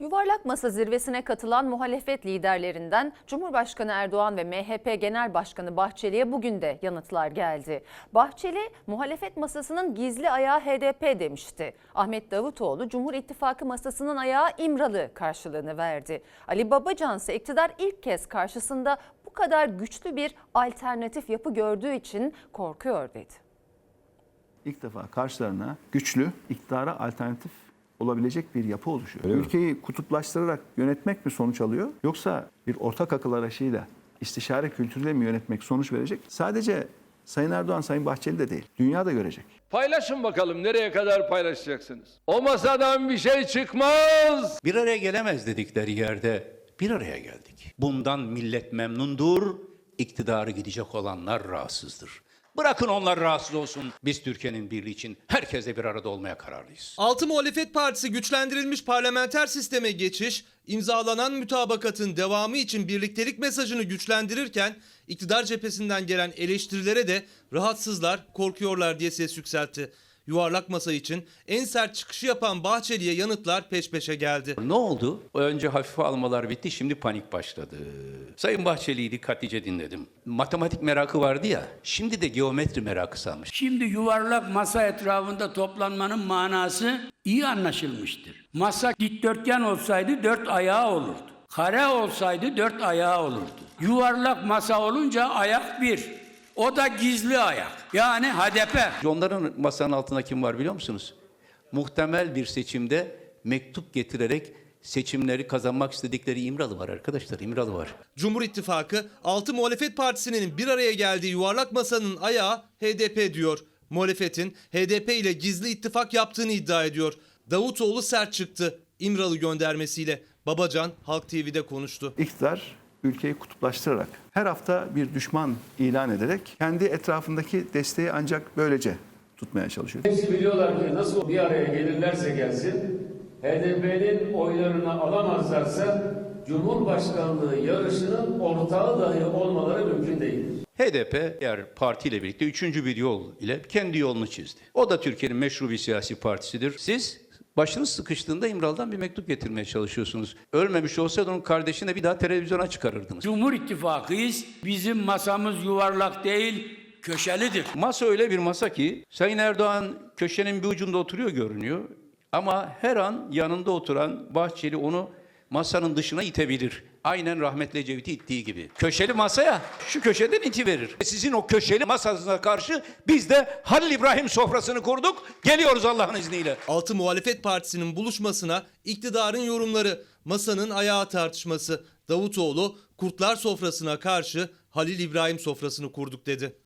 Yuvarlak Masa zirvesine katılan muhalefet liderlerinden Cumhurbaşkanı Erdoğan ve MHP Genel Başkanı Bahçeli'ye bugün de yanıtlar geldi. Bahçeli, muhalefet masasının gizli ayağı HDP demişti. Ahmet Davutoğlu, Cumhur İttifakı masasının ayağı İmralı karşılığını verdi. Ali Babacan ise iktidar ilk kez karşısında bu kadar güçlü bir alternatif yapı gördüğü için korkuyor dedi. İlk defa karşılarına güçlü, iktidara alternatif olabilecek bir yapı oluşuyor. Ülkeyi kutuplaştırarak yönetmek mi sonuç alıyor yoksa bir ortak akıl arayışıyla istişare kültürüyle mi yönetmek sonuç verecek? Sadece Sayın Erdoğan, Sayın Bahçeli de değil. Dünya da görecek. Paylaşın bakalım nereye kadar paylaşacaksınız? O masadan bir şey çıkmaz. Bir araya gelemez dedikleri yerde bir araya geldik. Bundan millet memnundur, iktidarı gidecek olanlar rahatsızdır. Bırakın onlar rahatsız olsun. Biz Türkiye'nin birliği için herkese bir arada olmaya kararlıyız. Altı Muhalefet Partisi güçlendirilmiş parlamenter sisteme geçiş, imzalanan mütabakatın devamı için birliktelik mesajını güçlendirirken iktidar cephesinden gelen eleştirilere de rahatsızlar, korkuyorlar diye ses yükseltti. Yuvarlak masa için en sert çıkışı yapan Bahçeli'ye yanıtlar peş peşe geldi. Ne oldu? Önce hafife almalar bitti, şimdi panik başladı. Sayın Bahçeli'yi dikkatlice dinledim. Matematik merakı vardı ya, şimdi de geometri merakı salmış. Şimdi yuvarlak masa etrafında toplanmanın manası iyi anlaşılmıştır. Masa dikdörtgen olsaydı dört ayağı olurdu. Kare olsaydı dört ayağı olurdu. Yuvarlak masa olunca ayak bir. O da gizli ayak. Yani HDP. Onların masanın altında kim var biliyor musunuz? Muhtemel bir seçimde mektup getirerek seçimleri kazanmak istedikleri İmralı var arkadaşlar, İmralı var. Cumhur İttifakı 6 muhalefet partisinin bir araya geldiği yuvarlak masanın ayağı HDP diyor. Muhalefetin HDP ile gizli ittifak yaptığını iddia ediyor. Davutoğlu sert çıktı İmralı göndermesiyle. Babacan Halk TV'de konuştu. İktidar ülkeyi kutuplaştırarak her hafta bir düşman ilan ederek kendi etrafındaki desteği ancak böylece tutmaya çalışıyor. Hepsi biliyorlar ki nasıl bir araya gelirlerse gelsin, HDP'nin oylarını alamazlarsa Cumhurbaşkanlığı yarışının ortağı dahi olmaları mümkün değil. HDP eğer partiyle birlikte üçüncü bir yol ile kendi yolunu çizdi. O da Türkiye'nin meşru bir siyasi partisidir. Siz başınız sıkıştığında İmralı'dan bir mektup getirmeye çalışıyorsunuz. Ölmemiş olsaydı onun kardeşine bir daha televizyona çıkarırdınız. Cumhur İttifakıyız. Bizim masamız yuvarlak değil, köşelidir. Masa öyle bir masa ki Sayın Erdoğan köşenin bir ucunda oturuyor görünüyor. Ama her an yanında oturan Bahçeli onu masanın dışına itebilir. Aynen rahmetli Ecevit'i ittiği gibi. Köşeli masaya şu köşeden iti verir. Sizin o köşeli masasına karşı biz de Halil İbrahim sofrasını kurduk. Geliyoruz Allah'ın izniyle. 6 muhalefet partisinin buluşmasına iktidarın yorumları, masanın ayağı tartışması. Davutoğlu kurtlar sofrasına karşı Halil İbrahim sofrasını kurduk dedi.